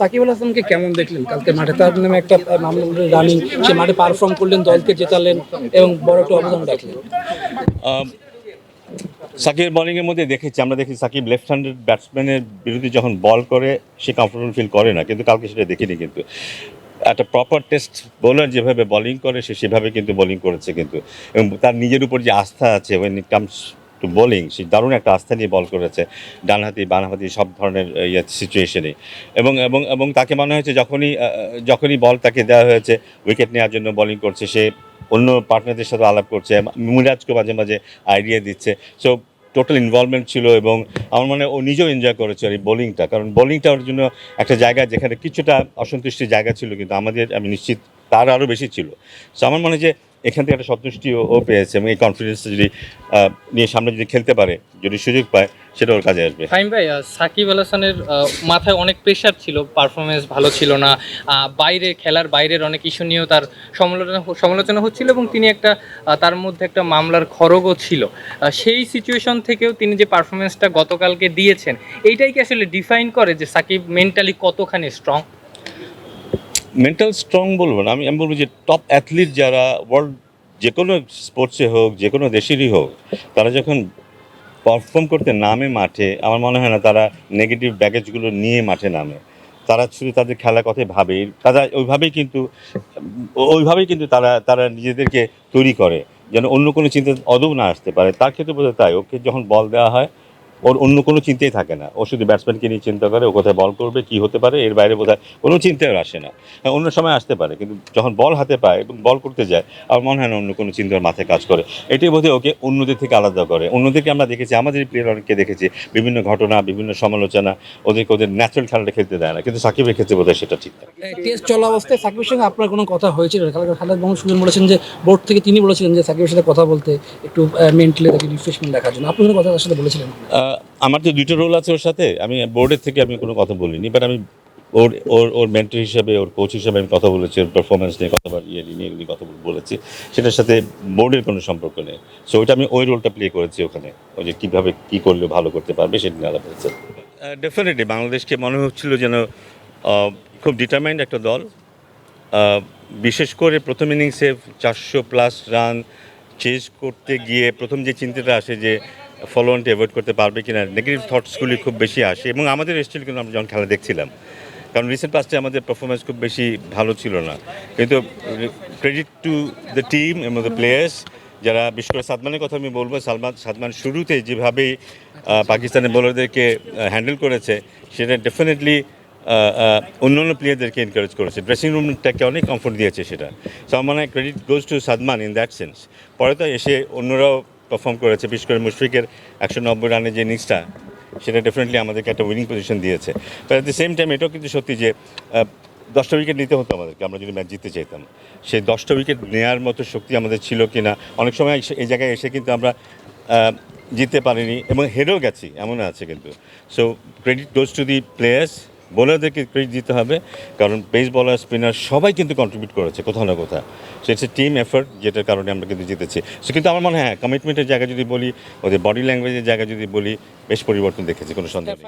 সাকিব আল হাসানকে কেমন দেখলেন? কালকে মাঠে তার নামে একটা মামলা রানিং, সে মাঠে পারফর্ম করলেন, দলকে জেতালেন এবং বড় একটা অবদান রাখলেন। সাকিবের বোলিংয়ের মধ্যে দেখেছি, আমরা দেখি সাকিব লেফট হ্যান্ডেড ব্যাটসম্যানের বিরুদ্ধে যখন বল করে, সে কমফোর্টেবল ফিল করে না, কিন্তু কালকে সেটা দেখিনি কিন্তু। একটা প্রপার টেস্ট বোলার যেভাবে বোলিং করে, সে সেভাবে কিন্তু বোলিং করেছে কিন্তু। এবং তার নিজের উপর যে আস্থা আছে when it comes to bowling সে দারুণ একটা আস্থা নিয়ে বল করেছে, ডানহাতি বানহাতি সব ধরনের ইয়ে সিচুয়েশনে এবং এবং এবং তাকে মনে হয়েছে যখনই যখনই বল তাকে দেওয়া হয়েছে উইকেট নেওয়ার জন্য বোলিং করছে, সে অন্য পার্টনারদের সাথে আলাপ করছে মুরাজকে মাঝে মাঝে আইডিয়া দিচ্ছে। সো টোটাল ইনভলভমেন্ট ছিল এবং আমার মনে হয় ও নিজেও এনজয় করেছে এই বোলিংটা কারণ বোলিংটা ওর জন্য একটা জায়গা যেখানে কিছুটা অসন্তুষ্টির জায়গা ছিল, কিন্তু আমাদের, আমি নিশ্চিত তার আরও বেশি ছিল। সো আমার মনে হয় যে এখান থেকে একটা সন্তুষ্টিও ও- পেয়েছে এবং এই কনফিডেন্সটা যদি নিয়ে সামনে যদি খেলতে পারে, যদি সুযোগ পায়, সেটা ওর কাজে আসবে। ফাইম ভাই সাকিব আল হাসানের মাথায় অনেক প্রেশার ছিল পারফরমেন্স ভালো ছিল না বাইরে খেলার বাইরের অনেক ইস্যু নিয়েও তার সমালোচনা সমালোচনা হচ্ছিল এবং তিনি একটা তার মধ্যে একটা মামলার খড়গও ছিল। সেই সিচুয়েশন থেকেও তিনি যে পারফরমেন্সটা গতকালকে দিয়েছেন, এইটাই কি আসলে ডিফাইন করে যে সাকিব মেন্টালি কতখানি স্ট্রং মেন্টাল স্ট্রং বলব না, আমি আমি বলব যে টপ অ্যাথলিট যারা ওয়ার্ল্ড যে কোনো স্পোর্টসে হোক যে কোনো দেশেরই হোক, তারা যখন পারফর্ম করতে নামে মাঠে, আমার মনে হয় না তারা নেগেটিভ ব্যাগেজগুলো নিয়ে মাঠে নামে। তারা শুধু তাদের খেলার কথাই ভাবে, তারা ওইভাবেই কিন্তু ওইভাবেই কিন্তু তারা তারা নিজেদেরকে তৈরি করে, যেন অন্য কোনো চিন্তা অদৌ না আসতে পারে। তার ক্ষেত্রে বোধহয় তাই, ওকে যখন বল দেওয়া হয় ওর অন্য কোনো চিন্তাই থাকে না। ও শুধু ব্যাটসম্যানকে নিয়ে চিন্তা করে ও কোথায় বল করবে কি হতে পারে এর বাইরে বোধহয় কোনো চিন্তাই ওর আসে না। হ্যাঁ অন্য সময় আসতে পারে কিন্তু যখন বল হাতে পায় এবং বল করতে যায় আমার মনে হয় না অন্য কোনো চিন্তার মাথায় কাজ করে। এটাই বোধহয় ওকে অন্যদের থেকে আলাদা করে। অন্যদেরকে আমরা দেখেছি আমাদের প্লেয়ার অনেককে দেখেছি বিভিন্ন ঘটনা বিভিন্ন সমালোচনা ওদেরকে ওদের ন্যাচারাল খেলাটা খেলতে দেয় না। কিন্তু সাকিবের ক্ষেত্রে বোধহয় সেটা ঠিক টেস্ট চলা অবস্থায় সাকিবের সঙ্গে আপনার কোনো কথা হয়েছিল? কালকে খালেদ মোহাম্মদ সুজন বলেছেন যে বোর্ড থেকে তিনি বলেছিলেন যে সাকিবের সাথে কথা বলতে একটু মেন্টালি তাকে রিফ্রেশমেন্ট রাখার জন্য। আপনি কোনো কথা তার সাথে বলেছিলেন? আমার তো দুটো রোল আছে ওর সাথে। আমি বোর্ডের থেকে আমি কোনো কথা বলিনি বাট আমি ওর ওর ওর মেন্টর হিসাবে, ওর কোচ হিসাবে আমি কথা বলেছি, ওর পারফরমেন্স নিয়ে কথা ইয়ে নিয়ে এগুলি কথা বলেছি। সেটার সাথে বোর্ডের কোনো সম্পর্ক নেই। সো ওইটা আমি ওই রোলটা প্লে করেছি ওখানে। ওই যে কীভাবে কী করলে ভালো করতে পারবে সেটা নিয়ে আলাপ হয়েছে। ডেফিনেটলি বাংলাদেশকে মনে হচ্ছিল যেন খুব ডিটারমাইন্ড একটা দল। বিশেষ করে প্রথম ইনিংসে চারশো প্লাস রান চেজ করতে গিয়ে প্রথম যে চিন্তাটা আসে যে ফলোয়ানটা অ্যাভয়েড করতে পারবে কিনা নেগেটিভ থটসগুলি খুব বেশি আসে। এবং আমাদের এসেছিল কিন্তু আমরা যখন খেলা দেখছিলাম, কারণ রিসেন্ট পাস্টে আমাদের পারফরমেন্স খুব বেশি ভালো ছিল না। কিন্তু ক্রেডিট টু দ্য টিম এবং দ্য প্লেয়ার্স যারা বিশেষ করে সাদমানের কথা আমি বলব, সালমান, সাদমান শুরুতে যেভাবে পাকিস্তানের বোলারদেরকে হ্যান্ডেল করেছে, সেটা ডেফিনেটলি অন্য অন্য প্লেয়ারদেরকে এনকারেজ করেছে। ড্রেসিং রুমটাকে অনেক কমফোর্ট দিয়েছে সেটা। So credit goes to Sadman in that sense পরে তো এসে অন্যরাও পারফর্ম করেছে, বিশেষ করে মুশফিকের একশো নব্বই রানের যে ইনিংসটা সেটা ডেফিনেটলি আমাদেরকে একটা উইনিং পজিশন দিয়েছে। But at the same time এটাও কিন্তু সত্যি যে দশটা উইকেট নিতে হতো আমাদেরকে, আমরা যদি ম্যাচ জিততে চাইতাম। সেই দশটা উইকেট নেওয়ার মতো শক্তি আমাদের ছিল কি না অনেক সময় এই জায়গায় এসে কিন্তু আমরা জিততে পারিনি এবং হেরেও গেছি এমন আছে কিন্তু। So credit goes to the players বোলারদেরকে credit দিতে হবে, কারণ পেস বলার স্পিনার সবাই কিন্তু কন্ট্রিবিউট করেছে কোথাও না কোথাও। সে হচ্ছে টিম এফার্ট যেটার কারণে আমরা কিন্তু জিতেছি। সে কিন্তু আমার মনে হয় হ্যাঁ কমিটমেন্টের জায়গায় যদি বলি, ওদের বডি ল্যাঙ্গুয়েজের জায়গা যদি বলি, বেশ পরিবর্তন দেখেছি, কোনো সন্দেহ নেই।